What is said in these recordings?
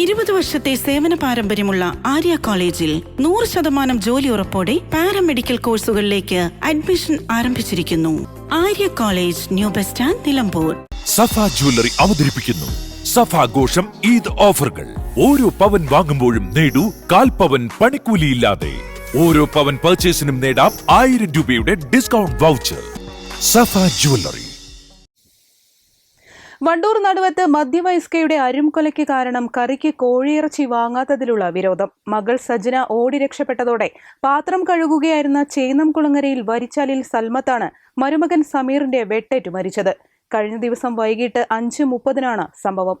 ഇരുപത് വർഷത്തെ സേവന പാരമ്പര്യമുള്ള ആര്യ കോളേജിൽ നൂറ് ശതമാനം ജോലി ഉറപ്പോടെ പാരാമെഡിക്കൽ കോഴ്സുകളിലേക്ക് അഡ്മിഷൻ ആരംഭിച്ചിരിക്കുന്നു. Arya college new bus stand Nilambur. Safa jewellery അവതരിപ്പിക്കുന്നു. സഫ ആഘോഷം ഈദ് ഓഫറുകൾ. ഓരോ പവൻ വാങ്ങുമ്പോഴും നേടൂ കാൽ പവൻ പണിക്കൂലിയില്ലാതെ. ഓരോ പവൻ പർച്ചേസിനും നേടാം ആയിരം രൂപയുടെ discount voucher Safa jewellery. Wandoor Naduvath മധ്യവയസ്കയുടെ അരുംകൊലയ്ക്ക് കാരണം കറിക്ക് കോഴിയിറച്ചി വാങ്ങാത്തതിലുള്ള വിരോധം. മകൾ സജന ഓടി രക്ഷപ്പെട്ടതോടെ പാത്രം കഴുകുകയായിരുന്ന ചേന്നംകുളങ്ങരയിൽ വരിച്ചാലിൽ സൽമത്താണ് മരുമകൻ സമീറിന്റെ വെട്ടേറ്റു മരിച്ചത്. കഴിഞ്ഞ ദിവസം വൈകിട്ട് അഞ്ച് മുപ്പതിനാണ് സംഭവം.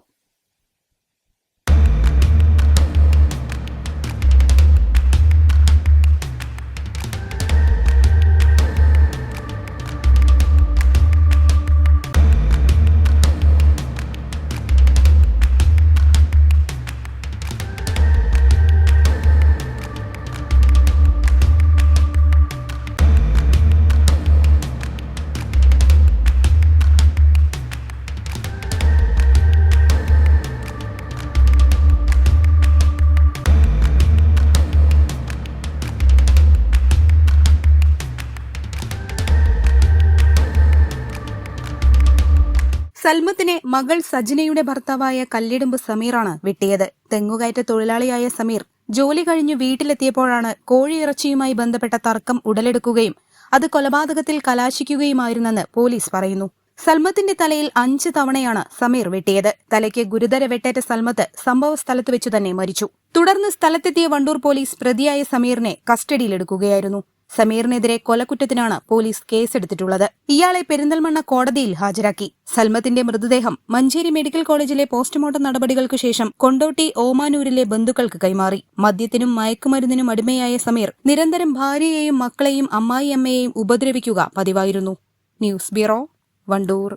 സൽമത്തിനെ മകൾ സജിനയുടെ ഭർത്താവായ കല്ലിടുമ്പ് സമീറാണ് വെട്ടിയത്. തെങ്ങുകയറ്റ തൊഴിലാളിയായ സമീർ ജോലി കഴിഞ്ഞു വീട്ടിലെത്തിയപ്പോഴാണ് കോഴിയിറച്ചിയുമായി ബന്ധപ്പെട്ട തർക്കം ഉടലെടുക്കുകയും അത് കൊലപാതകത്തിൽ കലാശിക്കുകയുമായിരുന്നെന്ന് പോലീസ് പറയുന്നു. സൽമത്തിന്റെ തലയിൽ അഞ്ച് തവണയാണ് സമീർ വെട്ടിയത്. തലയ്ക്ക് ഗുരുതര വെട്ടേറ്റ സൽമത്ത് സംഭവ സ്ഥലത്ത് വെച്ചു തന്നെ മരിച്ചു. തുടർന്ന് സ്ഥലത്തെത്തിയ വണ്ടൂർ പോലീസ് പ്രതിയായ സമീറിനെ കസ്റ്റഡിയിലെടുക്കുകയായിരുന്നു. സമീറിനെതിരെ കൊലക്കുറ്റത്തിനാണ് പോലീസ് കേസെടുത്തിട്ടുള്ളത്. ഇയാളെ പെരിന്തൽമണ്ണ കോടതിയിൽ ഹാജരാക്കി. സൽമത്തിന്റെ മൃതദേഹം മഞ്ചേരി മെഡിക്കൽ കോളേജിലെ പോസ്റ്റ്മോർട്ടം നടപടികൾക്ക് ശേഷം കൊണ്ടോട്ടി ഓമാനൂരിലെ ബന്ധുക്കൾക്ക് കൈമാറി. മദ്യത്തിനും മയക്കുമരുന്നിനും അടിമയായ സമീർ നിരന്തരം ഭാര്യയെയും മക്കളെയും അമ്മായിയമ്മയെയും ഉപദ്രവിക്കുക പതിവായിരുന്നു. News bureau Wandoor.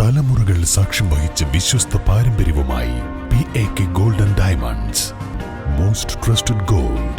തലമുറകൾ സാക്ഷ്യം വഹിച്ച വിശ്വസ്ത പാരമ്പര്യവുമായി P A K golden diamonds most trusted gold